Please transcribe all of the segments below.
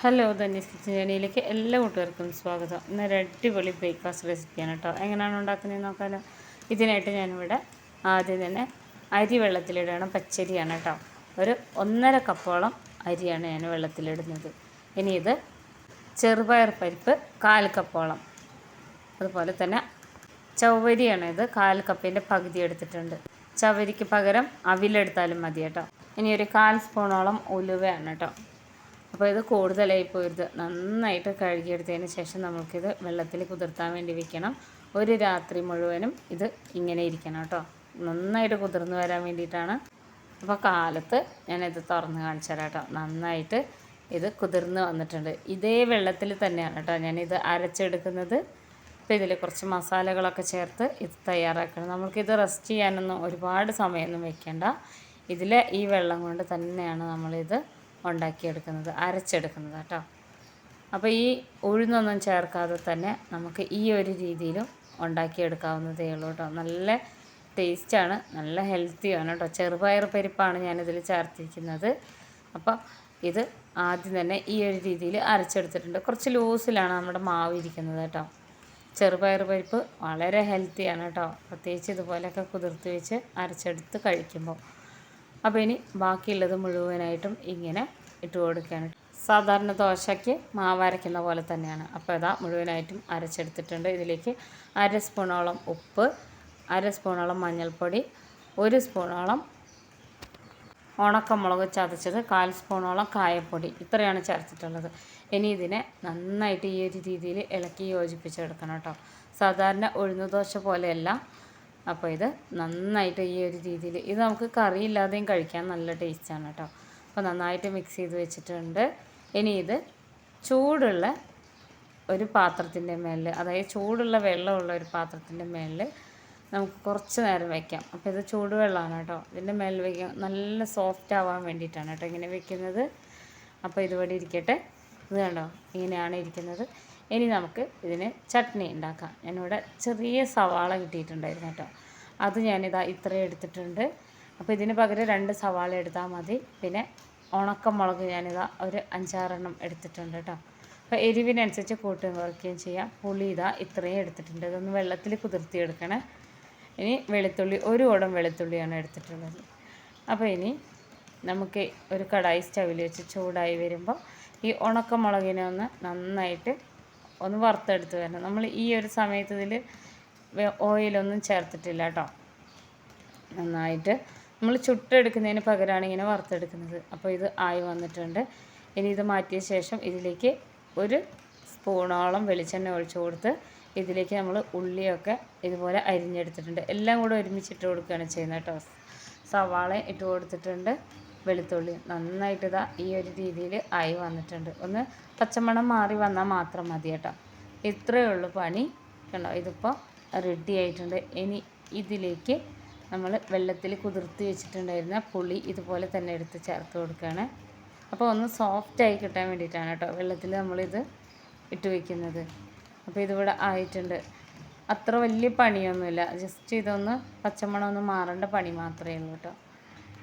Hello ധന്യസ് kitchen ജേണിയിലേക്ക് എല്ലാ കൂട്ടുകാർക്കും സ്വാഗതം. ഇന്നൊരു അടിപൊളി ബ്രേക്ക്ഫാസ്റ്റ് റെസിപ്പിയാണ് കേട്ടോ എങ്ങനെയാണ് ഉണ്ടാക്കുന്നത് നോക്കാമല്ലോ ഇതിനായിട്ട് ഞാനിവിടെ ആദ്യം തന്നെ അരി വെള്ളത്തിലിടണം പച്ചരിയാണ് കേട്ടോ ഒരു ഒന്നര കപ്പോളം അരിയാണ് ഞാൻ വെള്ളത്തിലിടുന്നത്. ഇനി ഇത് ചെറുപയർ പരിപ്പ് കാൽ കപ്പോളം. അതുപോലെ തന്നെ ചവ്വരിയാണ് ഇത് കാൽ കപ്പിന്റെ പകുതി എടുത്തിട്ടുണ്ട്. ചവരിക്ക് പകരം അവിലെടുത്താലും മതി കേട്ടോ ഇനി ഒരു കാൽ സ്പൂണോളം ഉലുവയാണ് കേട്ടോ അപ്പോൾ ഇത് കൂടുതലായി പോരുത്. നന്നായിട്ട് കഴുകിയെടുത്തതിന് ശേഷം നമുക്കിത് വെള്ളത്തിൽ കുതിർത്താൻ വേണ്ടി വെക്കണം. ഒരു രാത്രി മുഴുവനും ഇത് ഇങ്ങനെ ഇരിക്കണം കേട്ടോ. നന്നായിട്ട് കുതിർന്ന് വരാൻ വേണ്ടിയിട്ടാണ്. അപ്പോൾ കാലത്ത് ഞാനിത് തുറന്ന് കാണിച്ചു തരാം കേട്ടോ. നന്നായിട്ട് ഇത് കുതിർന്ന് വന്നിട്ടുണ്ട്. ഇതേ വെള്ളത്തിൽ തന്നെയാണ് കേട്ടോ ഞാനിത് അരച്ചെടുക്കുന്നത്. അപ്പോൾ ഇതിൽ കുറച്ച് മസാലകളൊക്കെ ചേർത്ത് ഇത് തയ്യാറാക്കണം. നമുക്കിത് റെസ്റ്റ് ചെയ്യാനൊന്നും ഒരുപാട് സമയമൊന്നും വെക്കേണ്ട. ഇതിൽ ഈ വെള്ളം കൊണ്ട് തന്നെയാണ് നമ്മളിത് ഉണ്ടാക്കിയെടുക്കുന്നത് അരച്ചെടുക്കുന്നത് കേട്ടോ. അപ്പോൾ ഈ ഉഴുന്നൊന്നും ചേർക്കാതെ തന്നെ നമുക്ക് ഈ ഒരു രീതിയിലും ഉണ്ടാക്കിയെടുക്കാവുന്നതേ ഉള്ളൂ കേട്ടോ. നല്ല ടേസ്റ്റാണ് നല്ല ഹെൽത്തിയാണ് കേട്ടോ. ചെറുപയർ പരിപ്പാണ് ഞാനിതിൽ ചേർത്തിരിക്കുന്നത്. അപ്പോൾ ഇത് ആദ്യം തന്നെ ഈ ഒരു രീതിയിൽ അരച്ചെടുത്തിട്ടുണ്ട്. കുറച്ച് ലൂസിലാണ് നമ്മുടെ മാവ് ഇരിക്കുന്നത് കേട്ടോ. ചെറുപയർ പരിപ്പ് വളരെ ഹെൽത്തിയാണ് കേട്ടോ. പ്രത്യേകിച്ച് ഇതുപോലെയൊക്കെ കുതിർത്ത് വെച്ച് അരച്ചെടുത്ത് കഴിക്കുമ്പോൾ. അപ്പോൾ ഇനി ബാക്കിയുള്ളത് മുഴുവനായിട്ടും ഇങ്ങനെ ഇട്ട് കൊടുക്കുകയാണ് സാധാരണ ദോശയ്ക്ക് മാവരയ്ക്കുന്ന പോലെ തന്നെയാണ്. അപ്പോൾ ഇതാ മുഴുവനായിട്ടും അരച്ചെടുത്തിട്ടുണ്ട്. ഇതിലേക്ക് അര സ്പൂണോളം ഉപ്പ് അര സ്പൂണോളം മഞ്ഞൾപ്പൊടി ഒരു സ്പൂണോളം ഉണക്കമുളക് ചതച്ചത് കാൽ സ്പൂണോളം കായപ്പൊടി. ഇത്രയാണ് ചേർത്തിട്ടുള്ളത്. ഇനി ഇതിനെ നന്നായിട്ട് ഈ ഒരു രീതിയിൽ ഇളക്കി യോജിപ്പിച്ചെടുക്കണം കേട്ടോ. സാധാരണ ഉഴുന്നുദോശ പോലെയല്ല. അപ്പോൾ ഇത് നന്നായിട്ട് ഈ ഒരു രീതിയിൽ ഇത് നമുക്ക് കറി ഇല്ലാതെയും കഴിക്കാൻ നല്ല ടേസ്റ്റാണ് കേട്ടോ. അപ്പോൾ നന്നായിട്ട് മിക്സ് ചെയ്ത് വെച്ചിട്ടുണ്ട്. ഇനി ഇത് ചൂടുള്ള ഒരു പാത്രത്തിന്റെ മേളിൽ അതായത് ചൂടുള്ള വെള്ളമുള്ള ഒരു പാത്രത്തിന്റെ മേളിൽ നമുക്ക് കുറച്ച് നേരം വയ്ക്കാം അപ്പോൾ ഇത് ചൂടുവെള്ളമാണ് കേട്ടോ. ഇതിന്റെ മേളിൽ വയ്ക്കാം നല്ല സോഫ്റ്റ് ആവാൻ വേണ്ടിയിട്ടാണ് കേട്ടോ ഇങ്ങനെ വെക്കുന്നത്. അപ്പോൾ ഇതുപോലെ ഇരിക്കട്ടെ. ഇത് കണ്ടോ? ഇങ്ങനെയാണ് ഇരിക്കുന്നത്. ഇനി നമുക്ക് ഇതിന് ചട്നി ഉണ്ടാക്കാം. ഞാനിവിടെ ചെറിയ സവാള കിട്ടിയിട്ടുണ്ടായിരുന്നു കേട്ടോ. അത് ഞാനിതാ ഇത്രയും എടുത്തിട്ടുണ്ട്. അപ്പോൾ ഇതിന് പകരം രണ്ട് സവാള എടുത്താൽ മതി. പിന്നെ ഉണക്കമുളക് ഞാനിതാ ഒരു അഞ്ചാറെണ്ണം എടുത്തിട്ടുണ്ട് കേട്ടോ. അപ്പോൾ എരിവിനനുസരിച്ച് കൂട്ടുകയും കുറയ്ക്കുകയും ചെയ്യാം. പുളി ഇതാ ഇത്രയും എടുത്തിട്ടുണ്ട്. ഇതൊന്ന് വെള്ളത്തിൽ കുതിർത്തി എടുക്കണേ ഇനി വെളുത്തുള്ളി ഒരു കുടം വെളുത്തുള്ളിയാണ് എടുത്തിട്ടുള്ളത്. അപ്പോൾ ഇനി നമുക്ക് ഒരു കടായി സ്റ്റവിൽ വെച്ച് ചൂടായി വരുമ്പോൾ ഈ ഉണക്കമുളകിനെ ഒന്ന് നന്നായിട്ട് ഒന്ന് വറുത്തെടുത്ത് വരണം. നമ്മൾ ഈ ഒരു സമയത്ത് ഇതിൽ ഓയിലൊന്നും ചേർത്തിട്ടില്ല കേട്ടോ. നന്നായിട്ട് നമ്മൾ ചുട്ടെടുക്കുന്നതിന് പകരമാണ് ഇങ്ങനെ വറുത്തെടുക്കുന്നത്. അപ്പോൾ ഇത് ആയി വന്നിട്ടുണ്ട്. ഇനി ഇത് മാറ്റിയ ശേഷം ഇതിലേക്ക് ഒരു സ്പൂണോളം വെളിച്ചെണ്ണ ഒഴിച്ചു കൊടുത്ത് ഇതിലേക്ക് നമ്മൾ ഉള്ളിയൊക്കെ ഇതുപോലെ അരിഞ്ഞെടുത്തിട്ടുണ്ട്. എല്ലാം കൂടെ ഒരുമിച്ചിട്ട് കൊടുക്കുകയാണ് ചെയ്യുന്നത് കേട്ടോ. സവാള ഇട്ട് കൊടുത്തിട്ടുണ്ട്. വെളുത്തുള്ളി നന്നായിട്ട് ഇതാ ഈ ഒരു രീതിയിൽ ആയി വന്നിട്ടുണ്ട്. ഒന്ന് പച്ചമണം മാറി വന്നാൽ മാത്രം മതി കേട്ടോ. ഇത്രയേ ഉള്ളൂ പണി. കണ്ടോ? ഇതിപ്പോൾ റെഡി ആയിട്ടുണ്ട്. ഇനി ഇതിലേക്ക് നമ്മൾ വെള്ളത്തിൽ കുതിർത്തി വെച്ചിട്ടുണ്ടായിരുന്ന പുളി ഇതുപോലെ തന്നെ എടുത്ത് ചേർത്ത് കൊടുക്കുകയാണ്. അപ്പോൾ ഒന്ന് സോഫ്റ്റായി കിട്ടാൻ വേണ്ടിയിട്ടാണ് കേട്ടോ വെള്ളത്തിൽ നമ്മളിത് ഇട്ട് വയ്ക്കുന്നത് അപ്പോൾ ഇതിവിടെ ആയിട്ടുണ്ട്. അത്ര വലിയ പണിയൊന്നുമില്ല. ജസ്റ്റ് ഇതൊന്ന് പച്ചമണം ഒന്ന് മാറേണ്ട പണി മാത്രമേ ഉള്ളൂ കേട്ടോ.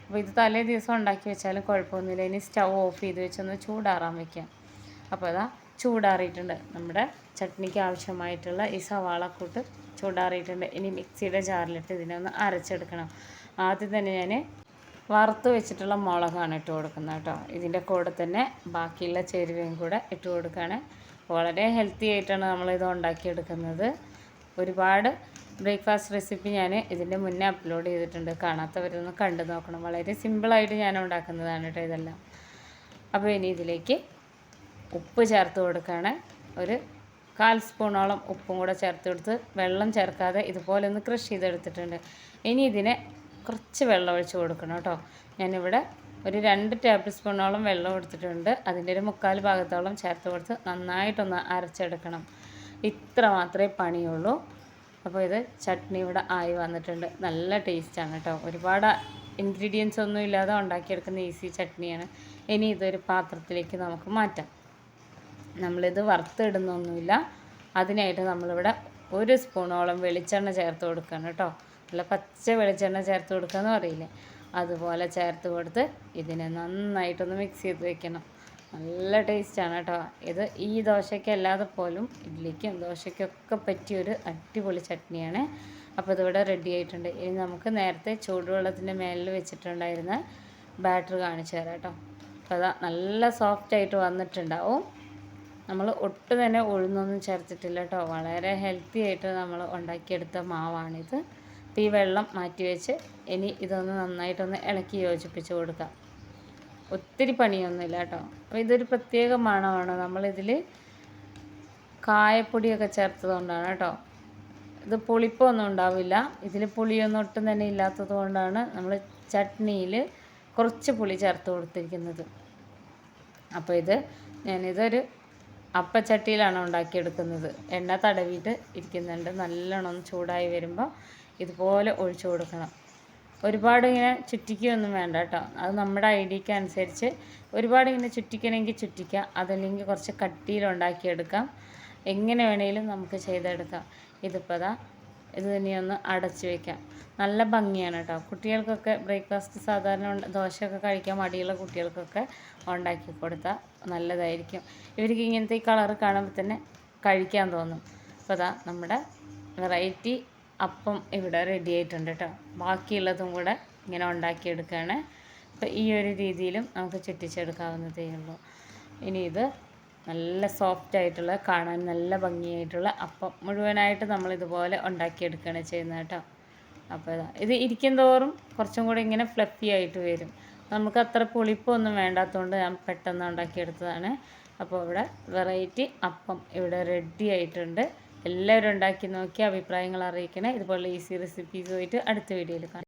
അപ്പോൾ ഇത് തലേ ദിവസം ഉണ്ടാക്കി വെച്ചാലും കുഴപ്പമൊന്നുമില്ല. ഇനി സ്റ്റൗ ഓഫ് ചെയ്ത് വെച്ചൊന്ന് ചൂടാറാൻ വെക്കാം. അപ്പോൾ അതാ ചൂടാറിയിട്ടുണ്ട്. നമ്മുടെ ചട്നിക്ക് ആവശ്യമായിട്ടുള്ള ഈ സവാളക്കൂട്ട് ചൂടാറിയിട്ടുണ്ട്. ഇനി മിക്സിയുടെ ജാറിലിട്ട് ഇതിനെ ഒന്ന് അരച്ചെടുക്കണം. ആദ്യം തന്നെ ഞാൻ വറുത്ത് വെച്ചിട്ടുള്ള മുളകാണ് ഇട്ട് കൊടുക്കുന്നത് കേട്ടോ. ഇതിന്റെ കൂടെ തന്നെ ബാക്കിയുള്ള ചേരുവയും കൂടെ ഇട്ട് കൊടുക്കുകയാണ്. വളരെ ഹെൽത്തി ആയിട്ടാണ് നമ്മളിത് ഉണ്ടാക്കിയെടുക്കുന്നത്. ഒരുപാട് ബ്രേക്ക്ഫാസ്റ്റ് റെസിപ്പി ഞാൻ ഇതിന്റെ മുന്നേ അപ്ലോഡ് ചെയ്തിട്ടുണ്ട്. കാണാത്തവരൊന്ന് കണ്ടു നോക്കണം. വളരെ സിമ്പിളായിട്ട് ഞാൻ ഉണ്ടാക്കുന്നതാണ് കേട്ടോ ഇതെല്ലാം. അപ്പോൾ ഇനി ഇതിലേക്ക് ഉപ്പ് ചേർത്ത് കൊടുക്കുകയാണ്. ഒരു കാൽ സ്പൂണോളം ഉപ്പും കൂടെ ചേർത്ത് കൊടുത്ത് വെള്ളം ചേർക്കാതെ ഇതുപോലെ ഒന്ന് ക്രഷ് ചെയ്തെടുത്തിട്ടുണ്ട്. ഇനി ഇതിനെ കുറച്ച് വെള്ളം ഒഴിച്ച് കൊടുക്കണം കേട്ടോ ഞാനിവിടെ ഒരു രണ്ട് ടേബിൾ സ്പൂണോളം വെള്ളം എടുത്തിട്ടുണ്ട് അതിന്റെ ഒരു മുക്കാൽ ഭാഗത്തോളം ചേർത്ത് കൊടുത്ത് നന്നായിട്ടൊന്ന് അരച്ചെടുക്കണം. ഇത്ര മാത്രമേ പണിയുള്ളൂ. അപ്പോൾ ഇത് ചട്നി ഇവിടെ ആയി വന്നിട്ടുണ്ട്. നല്ല ടേസ്റ്റാണ് കേട്ടോ. ഒരുപാട് ഇൻഗ്രീഡിയൻസ് ഒന്നും ഇല്ലാതെ ഉണ്ടാക്കിയെടുക്കുന്ന ഈസി ചട്നിയാണ്. ഇനി ഇതൊരു പാത്രത്തിലേക്ക് നമുക്ക് മാറ്റാം. നമ്മളിത് വറുത്തിടുന്നൊന്നുമില്ല. അതിനായിട്ട് നമ്മളിവിടെ ഒരു സ്പൂണോളം വെളിച്ചെണ്ണ ചേർത്ത് കൊടുക്കണം കേട്ടോ. നല്ല പച്ച വെളിച്ചെണ്ണ ചേർത്ത് കൊടുക്കുക എന്ന് പറയില്ലേ? അതുപോലെ ചേർത്ത് കൊടുത്ത് ഇതിനെ നന്നായിട്ടൊന്ന് മിക്സ് ചെയ്ത് വെക്കണം. നല്ല ടേസ്റ്റാണ് കേട്ടോ. ഇത് ഈ ദോശയ്ക്ക് അല്ലാതെ പോലും ഇഡ്ഡലിക്കും ദോശയ്ക്കൊക്കെ പറ്റിയൊരു അടിപൊളി ചട്നിയാണ്. അപ്പോൾ ഇതിവിടെ റെഡി ആയിട്ടുണ്ട്. ഇനി നമുക്ക് നേരത്തെ ചൂടുവെള്ളത്തിന്റെ മേലിൽ വെച്ചിട്ടുണ്ടായിരുന്ന ബാറ്റർ കാണിച്ചു തരാം കേട്ടോ. അപ്പോൾ അതാ നല്ല സോഫ്റ്റായിട്ട് വന്നിട്ടുണ്ടാവും. നമ്മൾ ഒട്ടും തന്നെ ഉഴുന്നൊന്നും ചേർത്തിട്ടില്ല കേട്ടോ. വളരെ ഹെൽത്തി ആയിട്ട് നമ്മൾ ഉണ്ടാക്കിയെടുത്ത മാവാണിത്. അപ്പോൾ ഈ വെള്ളം മാറ്റി വെച്ച് ഇനി ഇതൊന്ന് നന്നായിട്ടൊന്ന് ഇളക്കി യോജിപ്പിച്ച് കൊടുക്കാം. ഒത്തിരി പണിയൊന്നുമില്ല കേട്ടോ. അപ്പോൾ ഇതൊരു പ്രത്യേക മണമാണ്. നമ്മളിതിൽ കായപ്പൊടിയൊക്കെ ചേർത്തതുകൊണ്ടാണ് കേട്ടോ. ഇത് പുളിപ്പൊന്നും ഉണ്ടാവില്ല. ഇതിൽ പുളിയൊന്നും ഒട്ടും തന്നെ ഇല്ലാത്തത് കൊണ്ടാണ് നമ്മൾ ചട്നിയിൽ കുറച്ച് പുളി ചേർത്ത് കൊടുത്തിരിക്കുന്നത്. അപ്പോൾ ഇത് ഞാനിതൊരു അപ്പച്ചട്ടിയിലാണ് ഉണ്ടാക്കിയെടുക്കുന്നത്. എണ്ണ തടവിയിട്ട് ഇരിക്കുന്നുണ്ട്. നല്ലോണം ചൂടായി വരുമ്പോൾ ഇതുപോലെ ഒഴിച്ചു കൊടുക്കണം. ഒരുപാട് ഇങ്ങനെ ചുറ്റിക്കുകയൊന്നും വേണ്ട കേട്ടോ. അത് നമ്മുടെ ഐഡിയക്ക് അനുസരിച്ച് ഒരുപാട് ഇങ്ങനെ ചുറ്റിക്കണമെങ്കിൽ ചുറ്റിക്കാം. അതല്ലെങ്കിൽ കുറച്ച് കട്ടിയിൽ ഉണ്ടാക്കിയെടുക്കാം എങ്ങനെ വേണേലും നമുക്ക് ചെയ്തെടുക്കാം. ഇതിപ്പോൾ ദാ ഇത് തന്നെയൊന്ന് അടച്ച് വെക്കാം. നല്ല ഭംഗിയാണ് കേട്ടോ. കുട്ടികൾക്കൊക്കെ ബ്രേക്ക്ഫാസ്റ്റ് സാധാരണ ദോശയൊക്കെ കഴിക്കാൻ മടിയുള്ള കുട്ടികൾക്കൊക്കെ ഉണ്ടാക്കി കൊടുത്താൽ നല്ലതായിരിക്കും. ഇവർക്ക് ഇങ്ങനത്തെ ഈ കളറ് കാണുമ്പോൾ തന്നെ കഴിക്കാൻ തോന്നും. അപ്പോൾ അതാ നമ്മുടെ വെറൈറ്റി അപ്പം ഇവിടെ റെഡി ആയിട്ടുണ്ട് കേട്ടോ ബാക്കിയുള്ളതും കൂടെ ഇങ്ങനെ ഉണ്ടാക്കിയെടുക്കുകയാണ് അപ്പോൾ ഈ ഒരു രീതിയിലും നമുക്ക് ചുറ്റിച്ചെടുക്കാവുന്നതേ ഉള്ളൂ. ഇനി ഇത് നല്ല സോഫ്റ്റ് ആയിട്ടുള്ള കാണാൻ നല്ല ഭംഗിയായിട്ടുള്ള അപ്പം മുഴുവനായിട്ട് നമ്മൾ ഇതുപോലെ ഉണ്ടാക്കിയെടുക്കുകയാണ് ചെയ്യുന്നത് കേട്ടോ അപ്പോൾ ഇതാ ഇത് ഇരിക്കും തോറും കുറച്ചും കൂടി ഇങ്ങനെ ഫ്ലഫി ആയിട്ട് വരും. നമുക്ക് അത്ര പുളിപ്പൊന്നും വേണ്ടാത്തതുകൊണ്ട് ഞാൻ പെട്ടെന്ന് ഉണ്ടാക്കിയെടുത്തതാണ്. അപ്പോൾ ഇവിടെ വെറൈറ്റി അപ്പം ഇവിടെ റെഡി ആയിട്ടുണ്ട്. എല്ലാവരും ഉണ്ടാക്കി നോക്കി അഭിപ്രായങ്ങൾ അറിയിക്കണേ. ഇതുപോലെ ഈസി റെസിപ്പീസുമായിട്ട് അടുത്ത വീഡിയോയിൽ കാണാം.